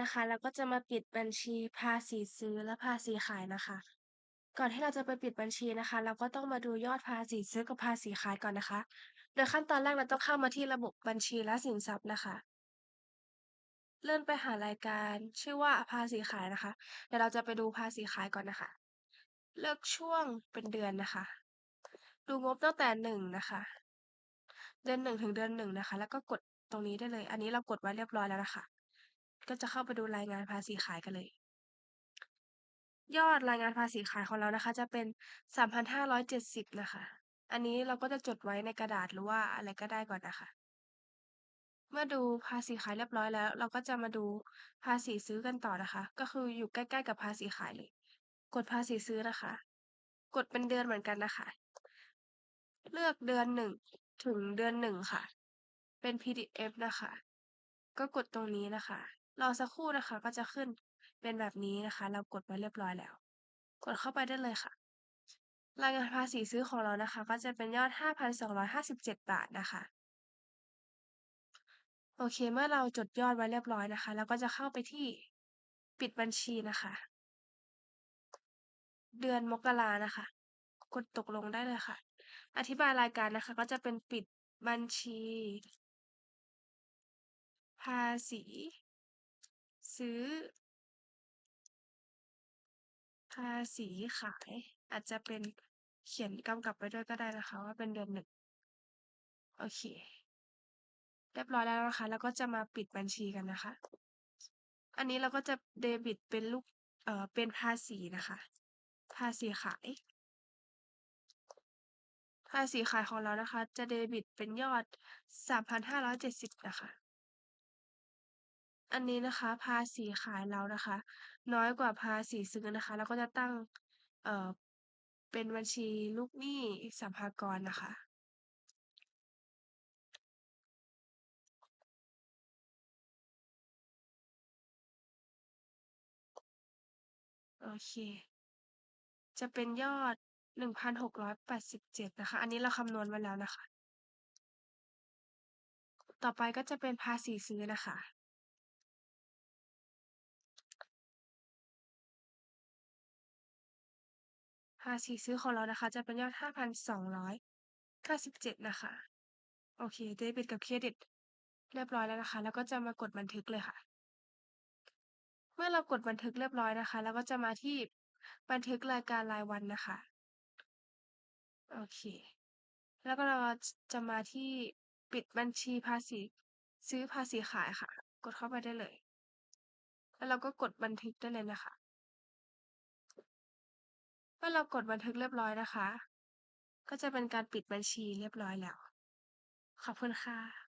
นะคะเราก็จะมาปิดบัญชีภาษีซื้อและภาษีขายนะคะ ก่อนที่เราจะไปปิดบัญชีนะคะ เราก็ต้องมาดูยอดภาษีซื้อกับภาษีขายก่อนนะคะ โดยขั้นตอนแรกเราต้องเข้ามาที่ระบบบัญชีและสินทรัพย์นะคะ เลื่อนไปหารายการชื่อว่าภาษีขายนะคะ เดี๋ยวเราจะไปดูภาษีขายก่อนนะคะ เลือกช่วงเป็นเดือนนะคะ ดูงบตั้งแต่1นะคะ เดือน1ถึงเดือน1นะคะ แล้วก็กดตรงนี้ได้เลย อันนี้เรากดไว้เรียบร้อยแล้วนะคะ ก็จะเข้าไปดูรายงานภาษีขายกันเลย ยอดรายงานภาษีขายของเรานะคะ จะเป็น 3,570 นะคะ อันนี้เราก็จะจดไว้ในกระดาษหรือว่าอะไรก็ได้ก่อนนะคะ เมื่อดูภาษีขายเรียบร้อยแล้ว เราก็จะมาดูภาษีซื้อกันต่อนะคะ ก็คืออยู่ใกล้ๆกับภาษีขายเลย กดภาษีซื้อนะคะ กดเป็นเดือนเหมือนกันนะคะ เลือกเดือน1ถึงเดือน1ค่ะ เป็น PDF นะคะ ก็กดตรงนี้นะคะ รอสักครู่นะคะ ก็จะขึ้นเป็นแบบนี้นะคะ เรากดไว้เรียบร้อยแล้ว กดเข้าไปได้เลยค่ะ รายงานภาษีซื้อของเรานะคะ ก็จะเป็นยอด 5,257 บาทนะคะโอเค เมื่อเราจดยอดไว้เรียบร้อยนะคะเราก็จะเข้าไปที่ปิดบัญชีนะคะ เดือนมกรานะคะ กดตกลงได้เลยค่ะ อธิบายรายการนะคะ ก็จะเป็นปิดบัญชี ภาษี ซื้อ ภาษีขาย อาจจะเป็นเขียนกำกับไว้ด้วยก็ได้นะคะ ว่าเป็นเดือน1โอเค เรียบร้อยแล้วนะคะเราก็จะมาปิดบัญชีกันนะคะ อันนี้เราก็จะเดบิตเป็นลูกเอ่อเป็นภาษีนะคะ ภาษีขาย ภาษีขายของเรานะคะ จะเดบิตเป็นยอด 3,570 นะคะ อันนี้นะคะ ภาษีขายเรานะคะ น้อยกว่าภาษีซื้อนะคะเราก็จะตั้งเอ่อเป็นบัญชีลูกหนี้สรรพากรนะคะ โอเค จะเป็นยอด1,687นะคะ อันนี้เราคำนวณไว้แล้วนะคะ ต่อไปก็จะเป็นภาษีซื้อนะคะาษีซื้อของเรานะคะ จะเป็นยอด5,297นะคะ โอเคเดบิตกับเครดิต เรียบร้อยแล้วนะคะ แล้วก็จะมากดบันทึกเลยค่ะ เมื่อเรากดบันทึกเรียบร้อยนะคะเราก็จะมาที่บันทึกรายการรายวันนะคะ โอเค แล้วก็เราจะมาที่ปิดบัญชีภาษี ซื้อภาษีขายค่ะ กดเข้าไปได้เลย แล้วเราก็กดบันทึกได้เลยนะคะ เมื่อเรากดบันทึกเรียบร้อยนะคะ ก็จะเป็นการปิดบัญชีเรียบร้อยแล้ว ขอบคุณค่ะ